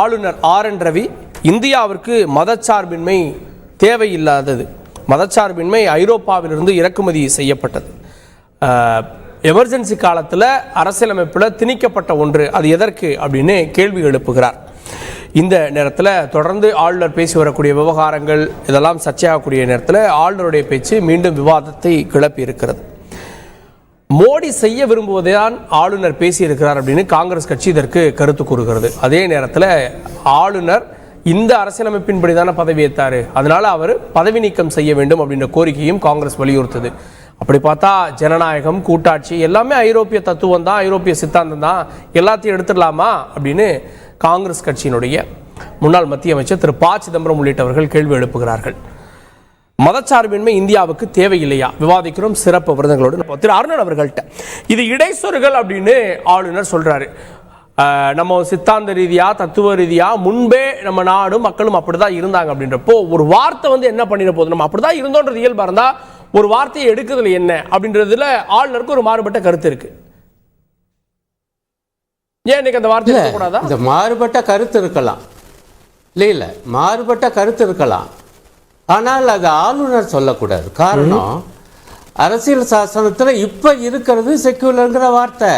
ஆளுநர் R N Ravi இந்தியாவிற்கு மதச்சார்பின்மை தேவையில்லாதது. மதச்சார்பின்மை ஐரோப்பாவிலிருந்து இறக்குமதி செய்யப்பட்டது. எமர்ஜென்சி காலத்தில் அரசியலமைப்பில் திணிக்கப்பட்ட ஒன்று அது எதற்கு அப்படின்னு கேள்வி எழுப்புகிறார். இந்த நேரத்தில் தொடர்ந்து ஆளுநர் பேசி வரக்கூடிய விவகாரங்கள் இதெல்லாம் சர்ச்சையாகக்கூடிய நேரத்தில் ஆளுநருடைய பேச்சு மீண்டும் விவாதத்தை கிளப்பி இருக்கிறது. மோடி செய்ய விரும்புவதைதான் ஆளுநர் பேசியிருக்கிறார் அப்படின்னு காங்கிரஸ் கட்சி இதற்கு கருத்து கூறுகிறது. அதே நேரத்தில் ஆளுநர் இந்த அரசியலமைப்பின்படி தானே பதவியேற்றார் அதனால் அதனால அவர் பதவி நீக்கம் செய்ய வேண்டும் அப்படின்ற கோரிக்கையும் காங்கிரஸ் வலியுறுத்துது. அப்படி பார்த்தா ஜனநாயகம் கூட்டாட்சி எல்லாமே ஐரோப்பிய தத்துவம் தான் ஐரோப்பிய சித்தாந்தம் தான். எல்லாத்தையும் எடுத்துடலாமா அப்படின்னு காங்கிரஸ் கட்சியினுடைய முன்னாள் மத்திய அமைச்சர் திரு ப சிதம்பரம் உள்ளிட்டவர்கள் கேள்வி எழுப்புகிறார்கள். மதச்சார்பின்மை இந்தியாவுக்கு தேவையில்லையா? விவாதிக்கிறோம் சிறப்பு விருதுகளோடு. திரு அருணன் அவர்கள்ட்ட. இது இடைச்சொருகள் அப்படின்னு ஆளுநர் சொல்றாரு. நம்ம சித்தாந்த ரீதியா தத்துவ ரீதியா முன்பே நம்ம நாடும் மக்களும் அப்படிதான் இருந்தாங்க அப்படின்றப்போ ஒரு வார்த்தை வந்து என்ன பண்ணிட போகுது? நம்ம அப்படிதான் இருந்தோன்றது இயல்பா இருந்தா ஒரு வார்த்தையை எடுக்கிறதுல என்ன? அப்படின்றதுல ஆளுநருக்கு ஒரு மாறுபட்ட கருத்து இருக்கு. ஏன் இன்னைக்கு அந்த வார்த்தை இந்த மாறுபட்ட கருத்து இருக்கலாம். இல்லை இல்லை மாறுபட்ட கருத்து இருக்கலாம். ஆனால் அது ஆளுநர் சொல்லக்கூடாது. காரணம் அரசியல் சாசனத்தில் இப்போ இருக்கிறது செக்யூலருங்கிற வார்த்தை.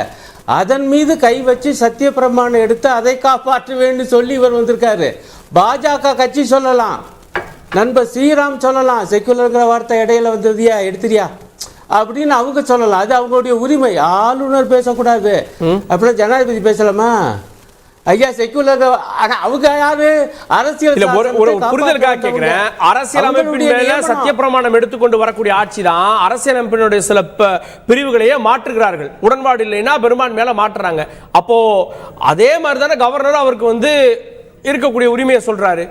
அதன் மீது கை வச்சு சத்திய பிரமாணம் எடுத்து அதை காப்பாற்றுவேன்னு சொல்லி இவர் வந்திருக்காரு. பாஜக கட்சி சொல்லலாம். நண்பர் ஸ்ரீராம் சொல்லலாம். செக்குலருங்கிற வார்த்தை இடையில வந்ததுயா எடுத்துறியா? அப்படின்னு அவங்க சொல்லலாம். அது அவங்களுடைய உரிமை. ஆளுநர் பேசக்கூடாது. அப்புறம் ஜனாதிபதி பேசலாமா? ஐயா செக்குலர் அவங்க யாரு? அரசியல் ஒரு ஒரு புரிதலுக்காக கேட்கிறேன் நியமனம். சத்திய பிரமாணம் எடுத்துக்கொண்டு வரக்கூடிய ஆட்சி தான் அரசியலமைப்பினுடைய சில ப- பிரிவுகளையே மாற்றுகிறார்கள். உடன்பாடு இல்லைன்னா பெரும்பான் மேல மாற்றுறாங்க. அப்போ அதே மாதிரி தானே கவர்னர் அவருக்கு வந்து இருக்கக்கூடிய உரிமையை சொல்றாரு.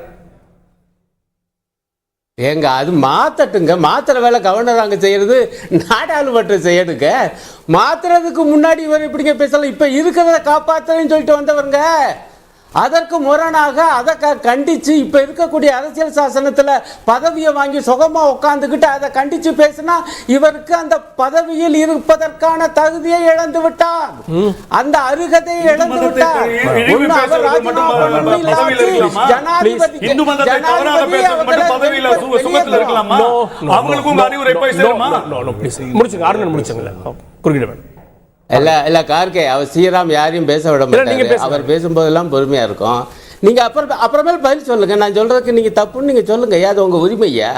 ஏங்க அது மாத்தட்டுங்க. மாத்திர வேலை கவர்னர் அங்கே செய்யறது நாடாளுமன்றம் செய்யணுங்க. மாத்துறதுக்கு முன்னாடி இவர் இப்படிங்க பேசலாம்? இப்போ இருக்கிறத காப்பாற்றுறேன்னு சொல்லிட்டு வந்தவருங்க. அதற்கு முரணாக அதை க கண்டிச்சு இப்ப இருக்கக்கூடிய அரசியல் சாசனத்துல பதவியை வாங்கி சுகமா உட்காந்துக்கிட்டு அதை கண்டிச்சு பேசினா இவருக்கு அந்த பதவியில் இருப்பதற்கான தகுதியை இழந்து விட்டார். அந்த அருகதையை இழந்து விட்டார். ஜனாதிபதி. முடிச்சுங்க அருணன் முடிச்சுங்கள குறுக்கிட இல்ல இல்ல கார்கே அவர் ஸ்ரீராம் யாரையும் பேச விட மாட்டாரு. அவர் பேசும்போதெல்லாம் பொறுமையா இருக்கும். நீங்க அப்புறம் அப்புறமேல் பதில் சொல்லுங்க. நான் சொல்றதுக்கு நீங்க தப்புன்னு நீங்க சொல்லுங்க. அது உங்க உரிமையா?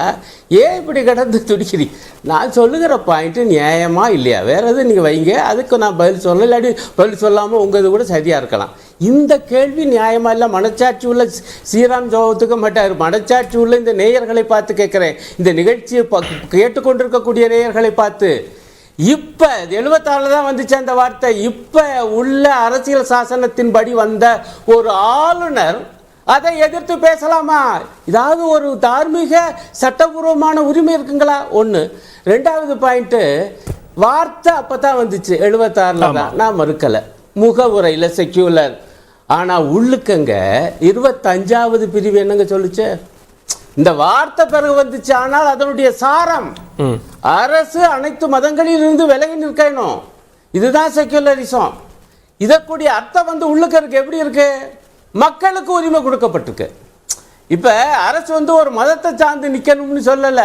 ஏன் இப்படி கிடந்து துடிக்கிறீங்க நான் சொல்லுகிற பாயிண்ட் நியாயமா இல்லையா? வேற எதுவும் நீங்க வைங்க. அதுக்கு நான் பதில் சொல்லலாம் இல்லாட்டி பதில் சொல்லாம உங்க இது கூட சரியா இருக்கலாம். இந்த கேள்வி நியாயமா இல்லை? மனச்சாட்சி உள்ள ஸ்ரீராம் ஜோகத்துக்க மாட்டார் மனச்சாட்சி உள்ள இந்த நேயர்களை பார்த்து கேட்கிறேன். இந்த நிகழ்ச்சியை கேட்டுக்கொண்டிருக்கக்கூடிய நேயர்களை பார்த்து. இப்ப எழுபத்தாறுல தான் வந்துச்சு அந்த வார்த்தை. இப்ப உள்ள அரசியல் சாசனத்தின்படி வந்த ஒரு ஆளுநர் அதை எதிர்த்து பேசலாமா? இதாவது ஒரு தார்மீக சட்டபூர்வமான உரிமை இருக்குங்களா? ஒண்ணு. ரெண்டாவது பாயிண்ட் வார்த்தை அப்பதான் வந்துச்சு. எழுபத்தாறுல தான். நான் மறுக்கல. முகவுரையில செக்யூலர் ஆனா உள்ளுக்கங்க இருபத்தஞ்சாவது பிரிவு என்னங்க சொல்லுச்சு? இந்த வார்த்தை பிறகு வந்துச்சு. ஆனால் அதனுடைய சாரம் அரசு அனைத்து மதங்களிலிருந்து விலகி நிற்கணும். இதுதான் செக்யுலரிசம் இதற்குரிய அர்த்தம் வந்து உள்ளுக்க இருக்கு எப்படி இருக்கு? மக்களுக்கு உரிமை கொடுக்கப்பட்டிருக்கு. இப்ப அரசு வந்து ஒரு மதத்தை சார்ந்து நிக்கணும்னு சொல்லல.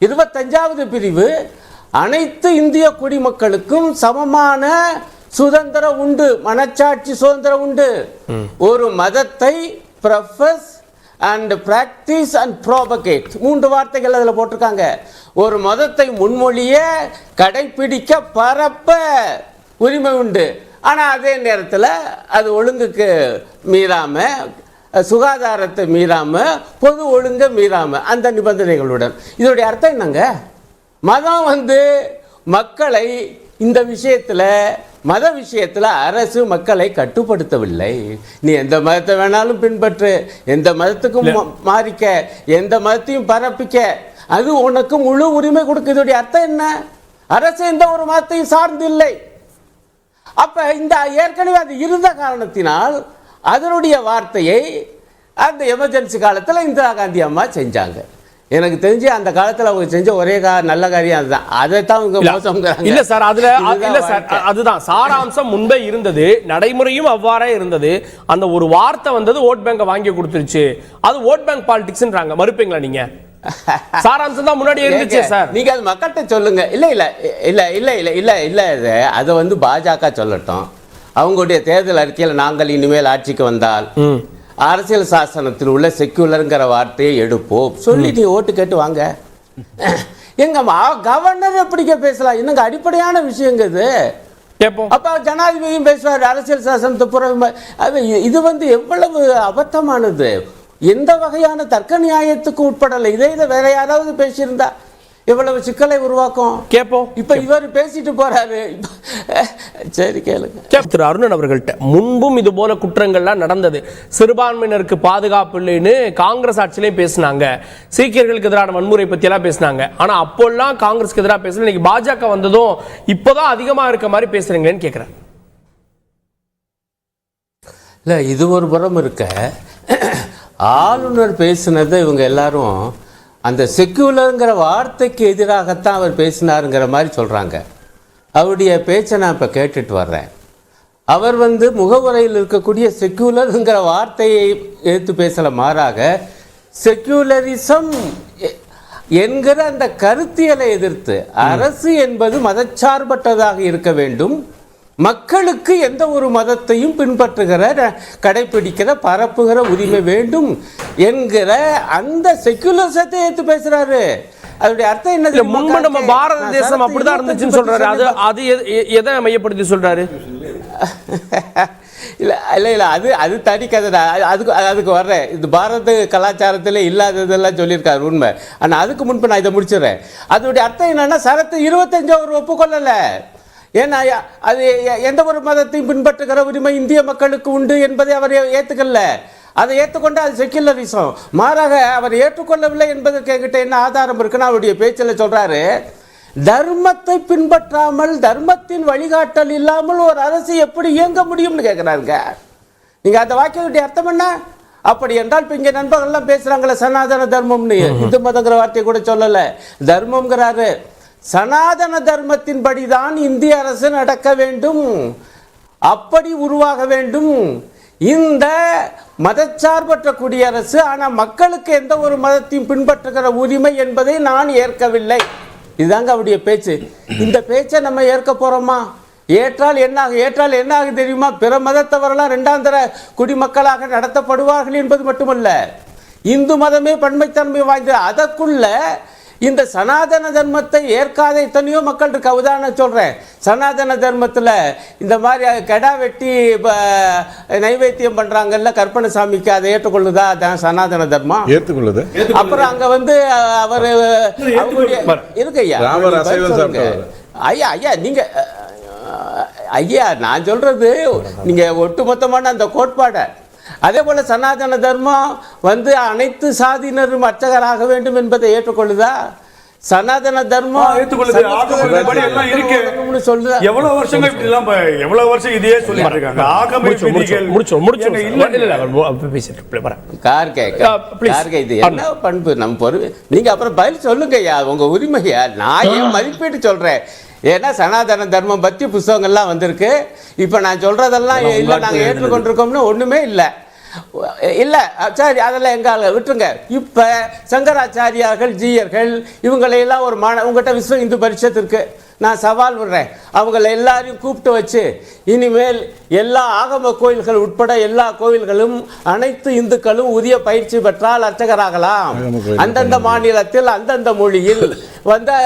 இருபத்தஞ்சாவது பிரிவு அனைத்து இந்திய குடிமக்களுக்கும் சமமான சுதந்திரம் உண்டு. மனச்சாட்சி சுதந்திரம் உண்டு. ஒரு மதத்தை profess and practise and propagate மூன்று வார்த்தைகள் அதில் போட்டிருக்காங்க. ஒரு மதத்தை முன்மொழிய கடைபிடிக்க பரப்ப உரிமை உண்டு. ஆனால் அதே நேரத்தில் அது ஒழுங்குக்கு மீறாமல் சுகாதாரத்தை மீறாமல் பொது ஒழுங்கை மீறாமல் அந்த நிபந்தனைகளுடன். இதோடைய அர்த்தம் என்னங்க? மதம் வந்து மக்களை இந்த விஷயத்தில் மத விஷயத்துல அரசு மக்களை கட்டுப்படுத்தவில்லை. நீ எந்த மதத்தை வேணாலும் பின்பற்று எந்த மதத்துக்கும் மாறிக்க எந்த மதத்தையும் பரப்பிக்க அது உனக்கு முழு உரிமை கொடுக்கு இதோடைய அர்த்தம் என்ன? அரசு எந்த ஒரு மதத்தையும் சார்ந்து இல்லை. அப்ப இந்த ஏற்கனவே அது இருந்த காரணத்தினால் அதனுடைய வார்த்தையை அந்த எமர்ஜென்சி காலத்தில் இந்திரா காந்தி அம்மா செஞ்சாங்க. எனக்கு தெரிஞ்சு அந்த காலத்துல அவங்க செஞ்ச ஒரே நல்ல காரியம் அதுதான். அதைத்தான் இவங்க மோசம்ங்கிறாங்க. இல்ல சார் அதுல இல்ல சார் அதுதான். சாராம்சம் முன்பே இருந்தது நடைமுறையும் அவ்வாறே இருந்தது. அந்த ஒரு வார்த்தை வந்தது ஓட் பேங்கை வாங்கி கொடுத்துருச்சு. அது ஓட் பேங்க் பாலிடிக்ஸ்ன்றாங்க. மறுப்பீங்களா நீங்க? சாராம்சம் தான் முன்னாடி இருந்துச்சே சார். நீங்க அது மக்கள்கிட்ட சொல்லுங்க. இல்ல இல்ல இல்ல இல்ல இல்ல இல்ல இல்ல இது. அதை வந்து பாஜக சொல்லட்டும். அவங்களுடைய தேர்தல் அறிக்கையில நாங்கள் இனிமேல் ஆட்சிக்கு வந்தால் அரசியல் சாசனத்தில் உள்ள செக்யூலருங்கிற வார்த்தையை எடுப்போம். சொல்லி நீ ஓட்டு கேட்டு வாங்க. எங்க கவர்னர் எப்படிங்க பேசலாம்? என்னங்க அடிப்படையான விஷயங்க இது? அப்ப ஜனாதிபதியும் பேசுவார் அரசியல் சாசனத்தை புறம் இது வந்து எவ்வளவு அபத்தமானது? எந்த வகையான தர்க்க நியாயத்துக்கு உட்படலை? இதே இதை வேற யாராவது பேசியிருந்தா எவ்வளவு சிக்கலை உருவாக்கும். கேட்போம் இப்ப இவர் பேசிட்டு போறாரு. சரி கேளுங்க. திரு அருணன் அவர்கள்ட்ட முன்பும் இது போல குற்றங்கள்லாம் நடந்தது. சிறுபான்மையினருக்கு பாதுகாப்பு இல்லைன்னு காங்கிரஸ் ஆட்சியிலையும் பேசினாங்க. சீக்கியர்களுக்கு எதிரான வன்முறை பத்தி எல்லாம் பேசினாங்க. ஆனா அப்போல்லாம் காங்கிரஸ்க்கு எதிராக பேசல. இன்னைக்கு பாஜக வந்ததும் இப்போதான் அதிகமா இருக்க மாதிரி பேசுறீங்களேன்னு கேக்குறேன். இல்லை இது ஒரு புறம் இருக்க. ஆளுநர் பேசினதை இவங்க எல்லாரும் அந்த செக்யூலருங்கிற வார்த்தைக்கு எதிராகத்தான் அவர் பேசினாருங்கிற மாதிரி சொல்கிறாங்க அவருடைய பேச்சை நான் இப்போ கேட்டுட்டு வர்றேன். அவர் வந்து முகவுரையில் இருக்கக்கூடிய செக்யூலருங்கிற வார்த்தையை எடுத்து பேசல மாறாக செக்யூலரிசம் என்கிற அந்த கருத்தியலை எதிர்த்து அரசு என்பது மதச்சார்பற்றதாக இருக்க வேண்டும். மக்களுக்கு எந்த ஒரு மதத்தையும் பின்பற்றுகிற கடைப்பிடிக்கிற பரப்புகிற உரிமை வேண்டும் என்கிற அந்த செக்குலரிசத்தை ஏத்து பேசுறாரு. அதோடைய அர்த்தம் என்ன? முன்பு நம்ம? பாரத தேசம் அப்படிதான் இருந்துச்சுன்னு சொல்றாரு. அது அது எதை மையப்படுத்தி சொல்றாரு? இல்ல இல்ல இல்ல அது அது தனி கதை அதுக்கு அதுக்கு வர்றேன். இது பாரத கலாச்சாரத்தில் இல்லாததெல்லாம் சொல்லியிருக்காரு உண்மை. ஆனா அதுக்கு முன்பு நான் இதை முடிச்சிடுறேன். அதோடைய அர்த்தம் என்னன்னா சரத்து இருபத்தஞ்சு அவர் ஒப்புக்கொள்ளல. ஏன்னா அது எந்த ஒரு மதத்தையும் பின்பற்றுகிற உரிமை இந்திய மக்களுக்கு உண்டு என்பதை அவர் ஏ- ஏத்துக்கல. அதை ஏற்றுக்கொண்டு அது செக்குலரிசம் மாறாக அவர் ஏற்றுக்கொள்ளவில்லை என்பதற்கு என்கிட்ட என்ன ஆதாரம் இருக்குன்னு அவருடைய பேச்சில் சொல்றாரு. தர்மத்தை பின்பற்றாமல் தர்மத்தின் வழிகாட்டல் இல்லாமல் ஒரு அரசு எப்படி இயங்க முடியும்னு கேட்குறாருங்க நீங்க அந்த வாக்கியத்துடைய அர்த்தம் என்ன? அப்படி என்றால் இப்போ இங்கே நண்பர்கள்லாம் பேசுறாங்களே சனாதன தர்மம்னு. இந்து மதங்கிற வார்த்தையை கூட சொல்லலை. தர்மம்ங்கிறாரு. சனாதன தர்மத்தின்படிதான் இந்திய அரசு நடக்க வேண்டும். அப்படி உருவாக வேண்டும். இந்த மதச்சார்பற்ற குடியரசு ஆனால் மக்களுக்கு எந்த ஒரு மதத்தையும் பின்பற்றுகிற உரிமை என்பதை நான் ஏற்கவில்லை. இதுதாங்க அவருடைய பேச்சு. இந்த பேச்சை நம்ம ஏற்க போகிறோமா ஏற்றால் என்ன ஏற்றால் என்ன ஆகும் தெரியுமா? பிற மதத்தவரெல்லாம் ரெண்டாந்தர குடிமக்களாக நடத்தப்படுவார்கள் என்பது மட்டுமல்ல. இந்து மதமே பன்மைத்தன்மை வாய்ந்தது அதற்குள்ள இந்த சனாதன தர்மத்தை ஏற்காத எத்தனையோ மக்கள் இருக்க. உதாரணம் சொல்கிறேன் சனாதன தர்மத்தில் இந்த மாதிரி கெடா வெட்டி நைவேத்தியம் பண்ணுறாங்கல்ல கற்பனை சாமிக்கு அதை ஏற்றுக்கொள்ளுதா? அதான் சனாதன தர்மம். ஏத்துக்கொள்ளுது அப்புறம் அங்க வந்து அவர் இருக்கு ஐயா. ஐயா ஐயா நீங்க அஹ், ஐயா நான் சொல்றது நீங்க ஒட்டுமொத்தமான அந்த கோட்பாடை அதே போல சனாதன தர்மம் வந்து அனைத்து சாதியினரும் அர்ச்சகராக வேண்டும் என்பதை ஏற்றுக்கொள்ளுதா? சனாதன தர்மம் சர்வதர்மம்னு சொல்லுதா? எவ்வளவு வருஷங்கள் இப்படி எல்லாம் எவ்வளவு வருஷம் இதையே சொல்லிட்டு இருக்காங்க? ஆகம முடிச்சோம் முடிச்சோம் முடிச்சோம். இல்ல இல்ல பேசிட்டு இது என்ன பண்பு? நம்ம பொறு நீங்க அப்புறம் பதில் சொல்லுங்க ஐயா உங்க உரிமையா? நான் ஏன் மதிப்பீட்டு சொல்றேன். ஏன்னா சனாதன தர்மம் பத்தி புஸ்தகங்கள்லாம் வந்திருக்கு. இப்போ நான் சொல்றதெல்லாம் இல்லை நாங்கள் ஏற்றுக்கொண்டிருக்கோம்னு ஒண்ணுமே இல்லை. இல்லை சரி அதெல்லாம் எங்கால விட்டுருங்க. இப்போ சங்கராச்சாரியார்கள் ஜீயர்கள் இவங்களையெல்லாம் ஒரு மாண உங்ககிட்ட விஸ்வ இந்து பரிஷத் இருக்குது நான் சவால் விடுறேன். அவங்கள எல்லாரையும் கூப்பிட்டு வச்சு இனிமேல் எல்லா ஆகம கோயில்கள் உட்பட எல்லா கோயில்களும் அனைத்து இந்துக்களும் உரிய பயிற்சி பெற்றால் அர்ச்சகராகலாம். அந்தந்த மாநிலத்தில் அந்தந்த மொழியில் வந்து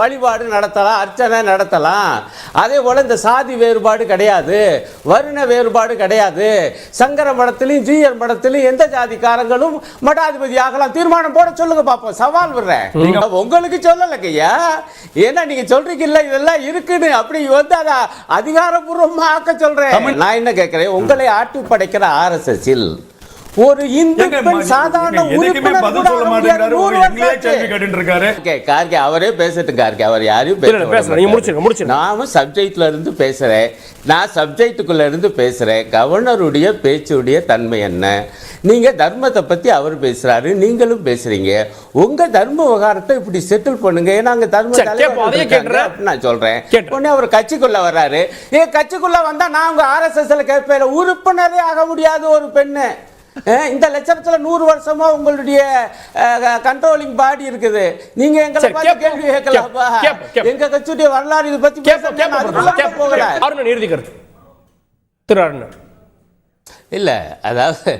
வழிபாடு நடத்தலாம் அர்ச்சனை நடத்தலாம். அதே போல இந்த சாதி வேறுபாடு கிடையாது. வருண வேறுபாடு கிடையாது. சங்கர மடத்திலையும் ஜீயர் மடத்திலையும் எந்த ஜாதிக்காரங்களும் மடாதிபதி ஆகலாம் தீர்மானம் போட சொல்லுங்க பாப்போம். சவால் விடுறேன். உங்களுக்கு சொல்லலைங்க ஐயா. ஏன்னா நீங்க சொல்றீங்கல்ல? இதெல்லாம் இருக்குன்னு. அப்படி வந்து அதை அதிகாரப்பூர்வமா ஆக்க சொல்றேன் நான் என்ன கேட்கிறேன்? உங்களை ஆட்டி படைக்கிற ஆர்எஸ்எஸ்ஸில் ஒரு இந்து பெண் சாதாரண உறுப்பினர் பதில் கூட சொல்ல. மாட்டேங்கிறாரு ஒரு எங்களே கேள்வி ஆச்சு. கேட்டுட்டு இருக்காரு ஓகே கார்கே அவரே பேசட்டும் கார்கே அவர் யாரையும் இல்ல, பேச இல்ல, விட பேசலாம். நீங்க. முடிச்சிருங்க, முடிச்சிருங்க. நாம சப்ஜெக்ட்ல இருந்து பேசுறேன் நான் சப்ஜெக்டுக்குள்ள இருந்து பேசுறேன் கவர்னருடைய பேச்சுடைய தன்மை என்ன நீங்க தர்மத்தை பத்தி அவர் பேசுறாரு நீங்களும் பேசுறீங்க உங்க தர்ம விவகாரத்தை இப்படி செட்டில் பண்ணுங்க ஏன்னா அங்க தர்ம. அப்படின்னு நான் சொல்றேன். உடனே அவர் கட்சிக்குள்ள வர்றாரு ஏ கட்சிக்குள்ள வந்தா நான் உங்க ஆர்எஸ்எஸ்ல கேட்பேன் உறுப்பினரே ஆக முடியாத ஒரு பெண்ணு இந்த லட்சணத்துல நூறு வருஷமா உங்களுடைய கண்ட்ரோலிங் பாடி இருக்குது. நீங்க எங்களை பார்த்து. கேள்வி கேட்கலாமா. எங்க கட்சியுடைய வரலாறு இதை பத்தி போகல. இறுதி கருத்து திரு அருணன். இல்ல அதாவது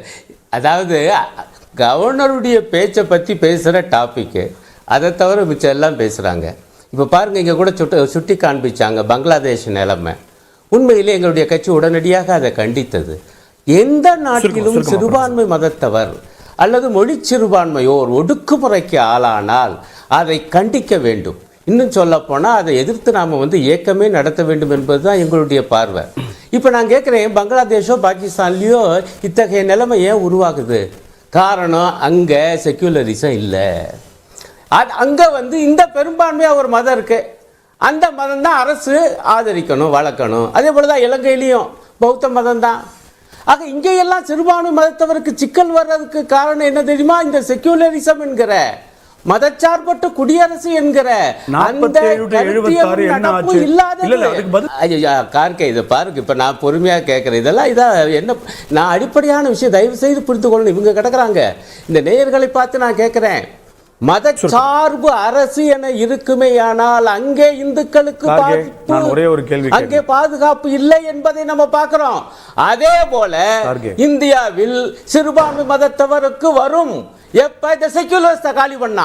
அதாவது கவர்னருடைய பேச்சை பற்றி பேசுகிற டாபிக்கு அதை தவிர மிச்சம் எல்லாம் பேசுகிறாங்க இப்போ பாருங்க இங்கே கூட சுட்டு சுட்டி காண்பிச்சாங்க பங்களாதேஷ் நிலைமை. உண்மையிலே எங்களுடைய கட்சி உடனடியாக அதை கண்டித்தது. எந்த நாட்டிலும் சிறுபான்மை மதத்தவர் அல்லது மொழி சிறுபான்மையோர் ஒடுக்குமுறைக்கு ஆளானால் அதை கண்டிக்க வேண்டும். இன்னும் சொல்லப்போனால் அதை எதிர்த்து நாம் வந்து இயக்கமே நடத்த வேண்டும் என்பது தான் எங்களுடைய பார்வை. இப்போ நான் கேட்குறேன் பங்களாதேஷோ பாகிஸ்தான்லேயோ இத்தகைய நிலைமை ஏன் உருவாகுது? காரணம் அங்கே செக்யூலரிசம் இல்லை. அது அங்கே வந்து இந்த பெரும்பான்மையாக ஒரு மதம் இருக்கு. அந்த மதம் தான் அரசு ஆதரிக்கணும் வளர்க்கணும். அதே போல தான் இலங்கையிலையும் பௌத்த மதம் தான் ஆக இங்கேயெல்லாம் சிறுபான்மை மதத்தவருக்கு சிக்கல் வர்றதுக்கு காரணம் என்ன தெரியுமா? இந்த செக்யூலரிசம் என்கிற மதச்சார்பற்ற குடியரசு என்கிற அந்த 47 to 76 கருத்தியலும் என்ன நடப்பும் ஆச்சு? இல்லாதது. இல்ல, இல்ல, அதுக்கு பதில் ஐயா கார்கே இதை பாருங்க இப்போ நான் பொறுமையாக கேட்குறேன் இதெல்லாம் இதா என்ன நான் அடிப்படையான விஷயம் தயவு செய்து புரிந்து கொள்ளணும். இவங்க கிடக்குறாங்க. இந்த நேயர்களை பார்த்து நான் கேட்குறேன் மதச்சார்பு. அரசு என இருக்குமேயானால் அங்கே இந்துக்களுக்கு ஒரே ஒரு கேள்வி அங்கே பாதுகாப்பு இல்லை என்பதை நம்ம பார்க்கிறோம். அதே போல. இந்தியாவில் சிறுபான்மை மதத்தவருக்கு வரும். எப்ப? இந்த செக்யூலர்ஸ் காலி பண்ணா.